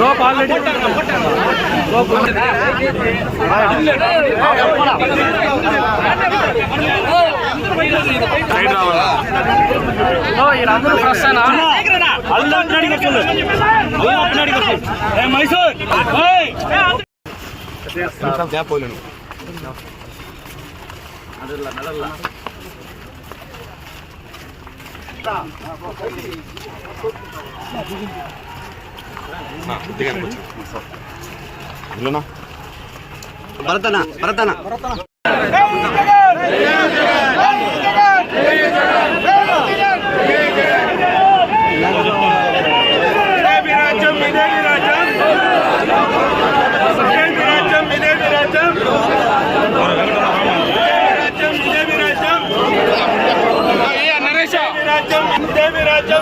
Rope already rope అందరూ fresh అయినా అల్లు అట్లాడి కొట్టు అల్లు అట్లాడి కొట్టు ఏ మైసూర్ ఓయ్ దేపోలేను ಅದಲ್ಲ ನಡಲ್ಲ భరతన భరతన. రాజ్యం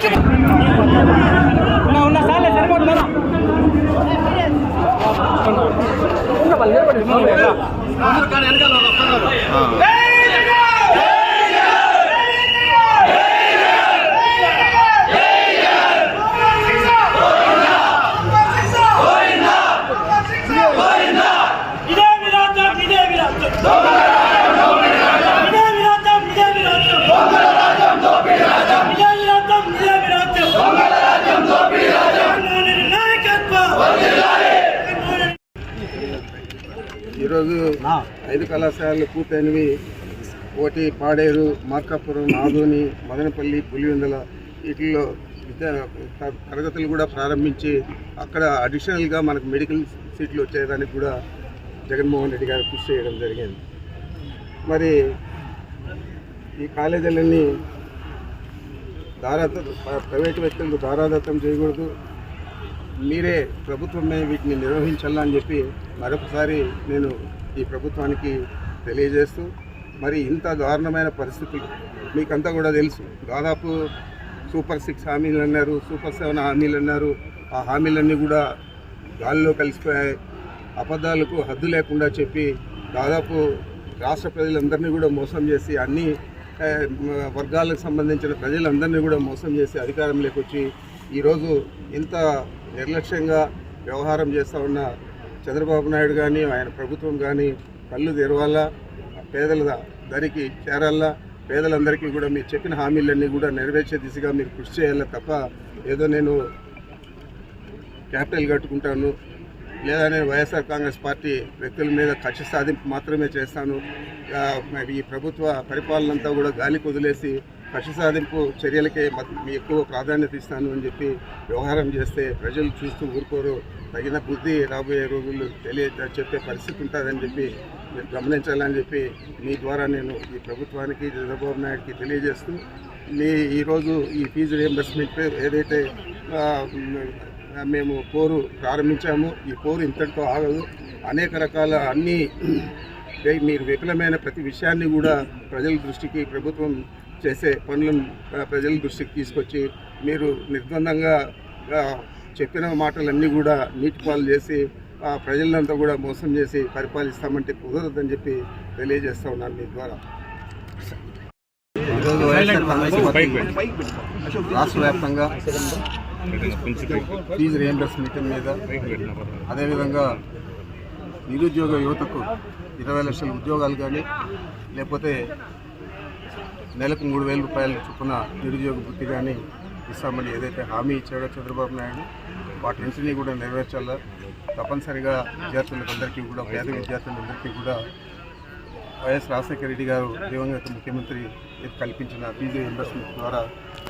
పైకి. ఉన్నా సార్లే సరిపోతుందా వెనకాల ఐదు కళాశాలలు పూర్తయినవి. ఒకటి పాడేరు మార్కాపురం ఆదోని మదనపల్లి పులివెందల వీటిల్లో విద్యా తరగతులు కూడా ప్రారంభించి అక్కడ అడిషనల్గా మనకు మెడికల్ సీట్లు వచ్చేదానికి కూడా జగన్మోహన్ రెడ్డి గారు కృషి చేయడం జరిగింది. మరి ఈ కాలేజీలన్నీ దారాద ప్రైవేటు వ్యక్తులకు దారాదత్తం చేయకూడదు. మీరే ప్రభుత్వమే వీటిని నిర్వహించాలని చెప్పి మరొకసారి నేను ఈ ప్రభుత్వానికి తెలియజేస్తూ మరి ఇంత దారుణమైన పరిస్థితులు మీకంతా కూడా తెలుసు. దాదాపు సూపర్ సిక్స్ హామీలు అన్నారు సూపర్ సెవెన్ హామీలు అన్నారు. ఆ హామీలన్నీ కూడా గాలిలో కలిసిపోయాయి. అబద్ధాలకు హద్దు లేకుండా చెప్పి దాదాపు రాష్ట్ర ప్రజలందరినీ కూడా మోసం చేసి అన్ని వర్గాలకు సంబంధించిన ప్రజలందరినీ కూడా మోసం చేసి అధికారంలోకి వచ్చి ఈరోజు ఇంత నిర్లక్ష్యంగా వ్యవహారం చేస్తూ ఉన్న చంద్రబాబు నాయుడు కానీ ఆయన ప్రభుత్వం కానీ కళ్ళు తెరవాలా పేదల దరికి చేరాలా పేదలందరికీ కూడా మీరు చెప్పిన హామీలన్నీ కూడా నెరవేర్చే దిశగా మీరు కృషి చేయాలా తప్ప ఏదో నేను క్యాపిటల్ కట్టుకుంటాను లేదా నేను వైఎస్ఆర్ కాంగ్రెస్ పార్టీ వ్యక్తుల మీద కక్ష సాధింపు మాత్రమే చేస్తాను. ఈ ప్రభుత్వ పరిపాలన అంతా కూడా గాలి కుదిలేసి కక్ష సాధింపు చర్యలకే మత్- ఎక్కువ ప్రాధాన్యత ఇస్తాను అని చెప్పి వ్యవహారం చేస్తే ప్రజలు చూస్తూ ఊరుకోరు. తగిన బుద్ధి రాబోయే రోజుల్లో తెలియ చెప్పే పరిస్థితి ఉంటుందని చెప్పి మీరు గమనించాలని చెప్పి మీ ద్వారా నేను ఈ ప్రభుత్వానికి చంద్రబాబు నాయుడుకి తెలియజేస్తూ మీ ఈరోజు ఈ ఫీజు రియంబర్స్మెంట్ ఏదైతే మేము పోరు ప్రారంభించాము ఈ పోరు ఇంతటితో ఆగదు. అనేక రకాల అన్ని మీరు విఫలమైన ప్రతి విషయాన్ని కూడా ప్రజల దృష్టికి ప్రభుత్వం చేసే పనులను ప్రజల దృష్టికి తీసుకొచ్చి మీరు నిర్బంధంగా చెప్పిన మాటలన్నీ కూడా నీటి పాలు చేసి ప్రజలంతా కూడా మోసం చేసి పరిపాలిస్తామంటే కుదరదని చెప్పి తెలియజేస్తా ఉన్నాను మీ ద్వారా. ఈరోజు వైఎస్ఆర్ కాంగ్రెస్ పార్టీ రాష్ట్ర వ్యాప్తంగా ఫీజు రియంబర్స్మెంట్ మీద అదేవిధంగా నిరుద్యోగ యువతకు ఇరవై లక్షల ఉద్యోగాలు కానీ లేకపోతే నెలకు మూడు వేల రూపాయల చొప్పున నిరుద్యోగ వృత్తి కానీ ఇస్తామని ఏదైతే హామీ ఇచ్చాడో చంద్రబాబు నాయుడు వాటిని కూడా నెరవేర్చాలా? తప్పనిసరిగా విద్యార్థులందరికీ కూడా పేద విద్యార్థులందరికీ కూడా వైఎస్ రాజశేఖర రెడ్డి గారు దివంగత ముఖ్యమంత్రి కల్పించిన ఫీజు రియంబర్స్మెంట్ ద్వారా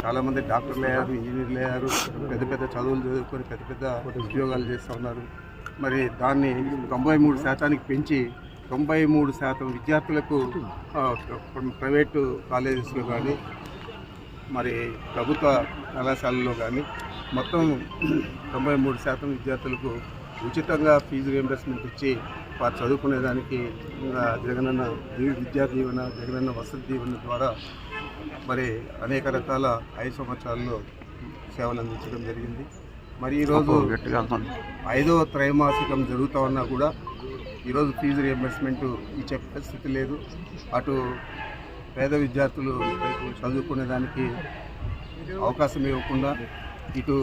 చాలామంది డాక్టర్లు అయ్యారు ఇంజనీర్లు అయ్యారు పెద్ద పెద్ద చదువులు చదువుకొని పెద్ద పెద్ద ఉద్యోగాలు చేస్తూ ఉన్నారు. మరి దాన్ని తొంభై మూడు శాతానికి పెంచి తొంభై మూడు శాతం విద్యార్థులకు ప్రైవేటు కాలేజెస్లో కానీ మరి ప్రభుత్వ కళాశాలలో కానీ మొత్తం తొంభై మూడు శాతం విద్యార్థులకు ఉచితంగా ఫీజు రియంబర్స్మెంట్ ఇచ్చి వారు చదువుకునేదానికి జగనన్న విద్యా దీవెన జగనన్న వసతి దీవెన ద్వారా మరి అనేక రకాల ఐదు సంవత్సరాల్లో సేవలు అందించడం జరిగింది. మరి ఈరోజు ఐదవ త్రైమాసికం జరుగుతూ ఉన్నా కూడా ఈరోజు ఫీజు రియంబర్స్మెంట్ ఇచ్చే పరిస్థితి లేదు. అటు పేద విద్యార్థులు చదువుకునే దానికి అవకాశం ఇవ్వకుండా ఇటు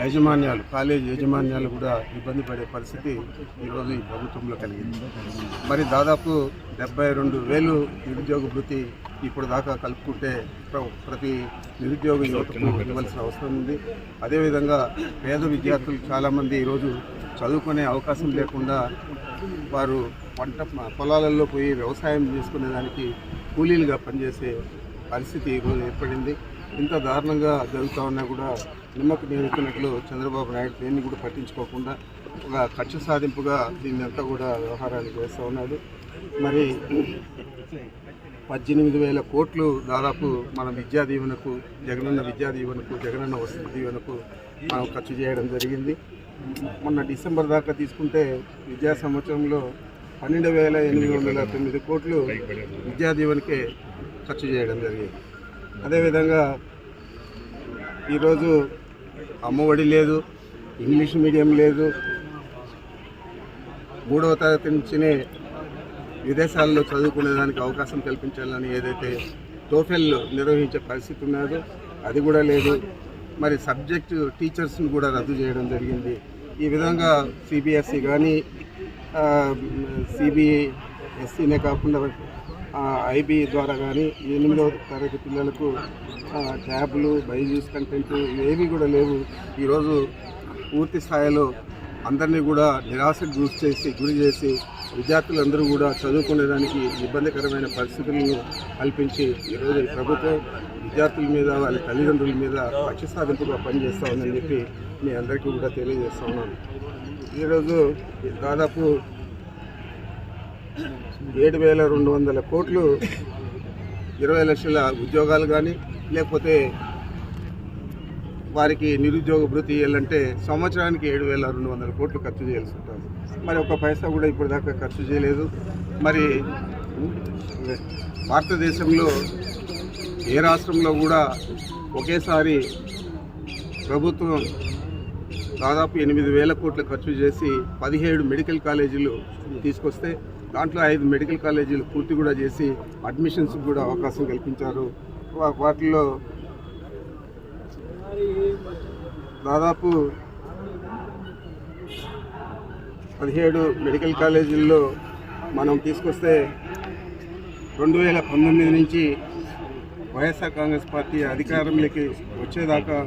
యాజమాన్యాలు కాలేజ్ యాజమాన్యాలు కూడా ఇబ్బంది పడే పరిస్థితి ఈరోజు ఈ ప్రభుత్వంలో కలిగింది. మరి దాదాపు డెబ్బై రెండు వేలు నిరుద్యోగ భృతి ఇప్పుడు దాకా కలుపుకుంటే ప్ర- ప్రతి నిరుద్యోగ యువతకు ఇవ్వాల్సిన అవసరం ఉంది. అదేవిధంగా పేద విద్యార్థులు చాలామంది ఈరోజు చదువుకునే అవకాశం లేకుండా వారు పంట పొలాలలో పోయి వ్యవసాయం చేసుకునే దానికి కూలీలుగా పనిచేసే పరిస్థితి ఈరోజు ఏర్పడింది. ఇంత దారుణంగా జరుగుతూ ఉన్నా కూడా నిమ్మకు నేర్చుకున్నట్లు చంద్రబాబు నాయుడు దేన్ని కూడా పట్టించుకోకుండా ఒక ఖర్చు సాధింపుగా దీన్ని అంతా కూడా వ్యవహారాన్ని చేస్తూ ఉన్నాడు. మరి పద్దెనిమిది వేల కోట్లు దాదాపు మన విద్యా దీవెనకు జగనన్న విద్యా దీవెనకు జగనన్న వసతి దీవెనకు మనం ఖర్చు చేయడం జరిగింది. మొన్న డిసెంబర్ దాకా తీసుకుంటే విద్యా సంవత్సరంలో పన్నెండు వేల ఎనిమిది వందల తొమ్మిది కోట్లు విద్యా దీవెనకే ఖర్చు చేయడం జరిగింది. అదేవిధంగా ఈరోజు అమ్మఒడి లేదు ఇంగ్లీష్ మీడియం లేదు. మూడవ తరగతి నుంచినే విదేశాల్లో చదువుకునేదానికి అవకాశం కల్పించాలని ఏదైతే టోఫెల్ నిర్వహించే పరిస్థితి ఉన్నదో అది కూడా లేదు. మరి సబ్జెక్టు టీచర్స్ని కూడా రద్దు చేయడం జరిగింది. ఈ విధంగా సిబిఎస్ఈ కానీ సిబిఎస్సీనే కాకుండా ఐబీ ద్వారా కానీ ఎనిమిదవ తరగతి పిల్లలకు ట్యాబ్లు బైజూస్ కంటెంట్ ఏవి కూడా లేవు. ఈరోజు పూర్తి స్థాయిలో అందరినీ కూడా నిరాశకు గురి చేసి గురి చేసి విద్యార్థులందరూ కూడా చదువుకునేదానికి ఇబ్బందికరమైన పరిస్థితులను కల్పించి ఈరోజు ప్రభుత్వం విద్యార్థుల మీద వాళ్ళ తల్లిదండ్రుల మీద పక్ష సాధింపుగా పనిచేస్తూ ఉందని చెప్పి మీ అందరికీ కూడా తెలియజేస్తూ ఉన్నాను. ఈరోజు దాదాపు ఏడు వేల రెండు వందల కోట్లు ఇరవై లక్షల ఉద్యోగాలు కానీ లేకపోతే వారికి నిరుద్యోగ భృతి ఇవ్వాలంటే సంవత్సరానికి ఏడు వేల రెండు వందల కోట్లు ఖర్చు చేయాల్సి ఉంటుంది. మరి ఒక పైసా కూడా ఇప్పటిదాకా ఖర్చు చేయలేదు. మరి భారతదేశంలో ఏ రాష్ట్రంలో కూడా ఒకేసారి ప్రభుత్వం దాదాపు ఎనిమిది వేల కోట్లు ఖర్చు చేసి పదిహేడు మెడికల్ కాలేజీలు తీసుకొస్తే దాంట్లో ఐదు మెడికల్ కాలేజీలు పూర్తి కూడా చేసి అడ్మిషన్స్ కూడా అవకాశం కల్పించారు. వాటిలో వాటిల్లో దాదాపు పదిహేడు మెడికల్ కాలేజీల్లో మనం తీసుకొస్తే రెండు వేల పంతొమ్మిది నుంచి వైఎస్ఆర్ కాంగ్రెస్ పార్టీ అధికారంలోకి వచ్చేదాకా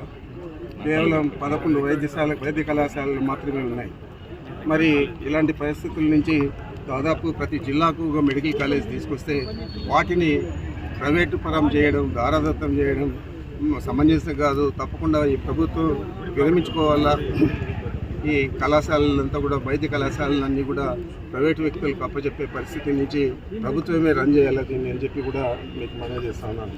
కేవలం పదకొండు వైద్యశాల వైద్య కళాశాలలు మాత్రమే ఉన్నాయి. మరి ఇలాంటి పరిస్థితుల నుంచి దాదాపు ప్రతి జిల్లాకు ఒక మెడికల్ కాలేజ్ తీసుకొస్తే వాటిని ప్రైవేటు పరం చేయడం దారాదత్తం చేయడం సమంజసం కాదు తప్పకుండా ఈ ప్రభుత్వం విరమించుకోవాలా? ఈ కళాశాలలంతా కూడా వైద్య కళాశాలలన్నీ కూడా ప్రైవేట్ వ్యక్తులకు అప్పచెప్పే పరిస్థితి నుంచి ప్రభుత్వమే రన్ చేయాలి దీన్ని అని చెప్పి కూడా మీకు మనవి చేస్తా ఉన్నాను.